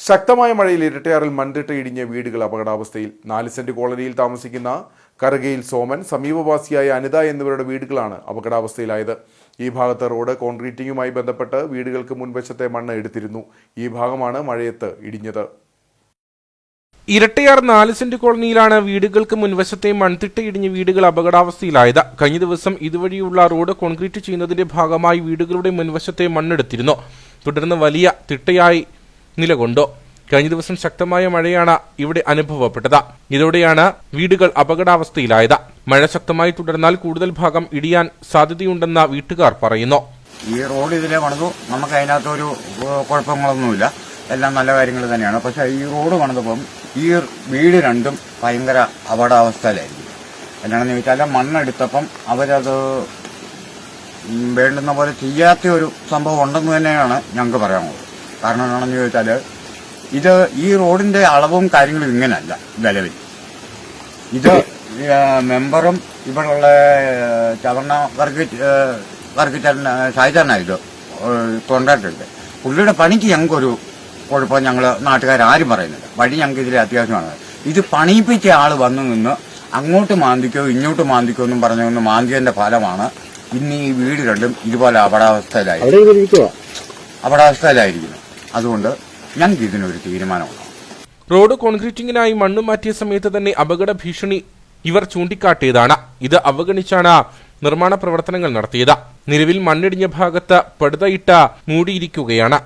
ശക്തമായ മഴയിൽ ഇരട്ടയാറിൽ മണ്ണിട്ട് ഇടിഞ്ഞ വീടുകൾ അപകടാവസ്ഥയിൽ നാല് സെന്റ് കോളനിയിൽ താമസിക്കുന്ന കറുകയിൽ സോമൻ സമീപവാസിയായ അനിത എന്നിവരുടെ വീടുകളാണ് അപകടാവസ്ഥയിലായത്. ഈ ഭാഗത്തെ റോഡ് കോൺക്രീറ്റിംഗുമായി ബന്ധപ്പെട്ട് വീടുകൾക്ക് മുൻവശത്തെ മണ്ണ് എടുത്തിരുന്നു. ഈ ഭാഗമാണ് മഴയത്ത് ഇടിഞ്ഞത്. ഇരട്ടയാർ നാല് സെന്റ് കോളനിയിലാണ് വീടുകൾക്ക് മുൻവശത്തെ മൺതിട്ട ഇടിഞ്ഞ് വീടുകൾ അപകടാവസ്ഥയിലായത്. കഴിഞ്ഞ ദിവസം ഇതുവഴിയുള്ള റോഡ് കോൺക്രീറ്റ് ചെയ്യുന്നതിന്റെ ഭാഗമായി വീടുകളുടെ മുൻവശത്തെ മണ്ണെടുത്തിരുന്നു. തുടർന്ന് വലിയ തിട്ടയായി നിലകൊണ്ടു? കഴിഞ്ഞ ദിവസം ശക്തമായ മഴയാണ് ഇവിടെ അനുഭവപ്പെട്ടത്. ഇതോടെയാണ് വീടുകൾ അപകടാവസ്ഥയിലായത്. മഴ ശക്തമായി തുടർന്നാൽ കൂടുതൽ ഭാഗം ഇടിയാൻ സാധ്യതയുണ്ടെന്ന് വീട്ടുകാർ പറയുന്നു. ഈ റോഡ് ഇതിലെ പണിതു. നമുക്ക് അതിനകത്തൊരു കുഴപ്പങ്ങളൊന്നുമില്ല. എല്ലാം നല്ല കാര്യങ്ങൾ തന്നെയാണ്. പക്ഷെ ഈ റോഡ് പണിതപ്പം ഈ വീട് രണ്ടും ഭയങ്കര അപകടാവസ്ഥയിലായിരിക്കും. എന്നാണെന്ന് ചോദിച്ചാൽ മണ്ണെടുത്തപ്പം അവരത് വേണ്ടുന്ന പോലെ ചെയ്യാത്ത ഒരു സംഭവം ഉണ്ടെന്ന് തന്നെയാണ് ഞങ്ങൾക്ക് പറയാനുള്ളത്. കാരണം എന്താണെന്ന് ചോദിച്ചാൽ ഇത് ഈ റോഡിന്റെ അളവും കാര്യങ്ങളും ഇങ്ങനല്ല നിലവിൽ. ഇത് മെമ്പറും ഇവിടെയുള്ള ചവർണ വർഗ വർഗിച്ചേട്ടൻ ഷായിച്ചേട്ടനായിരുന്നു കോൺട്രാക്ടറുണ്ട്. പുള്ളിയുടെ പണിക്ക് ഞങ്ങൾക്കൊരു കുഴപ്പം ഞങ്ങൾ നാട്ടുകാരും പറയുന്നില്ല. പണി ഞങ്ങൾക്ക് ഇതിൽ അത്യാവശ്യമാണ്. ഇത് പണിയിപ്പിച്ച ആൾ വന്നു നിന്ന് അങ്ങോട്ട് മാന്തിക്കോ ഇങ്ങോട്ട് മാന്തിക്കോ എന്നും പറഞ്ഞു നിന്ന് മാന്തിയതിന്റെ ഫലമാണ് ഇന്ന് ഈ വീട് രണ്ടും ഇതുപോലെ അപടാവസ്ഥയിലായി. അപടാവസ്ഥയിലായിരിക്കുന്നു. അതുകൊണ്ട് ഞങ്ങൾക്ക് ഇതിനൊരു തീരുമാനമുണ്ടാവും റോഡ് കോൺക്രീറ്റിംഗിനായി മണ്ണ് മാറ്റിയ സമയത്ത് തന്നെ അപകട ഭീഷണി ഇവർ ചൂണ്ടിക്കാട്ടിയതാണ്. ഇത് അവഗണിച്ചാണ് നിർമ്മാണ പ്രവർത്തനങ്ങൾ നടത്തിയത്. നിലവിൽ മണ്ണിടിഞ്ഞ ഭാഗത്ത് പടുതയിട്ട മൂടിയിരിക്കുകയാണ്.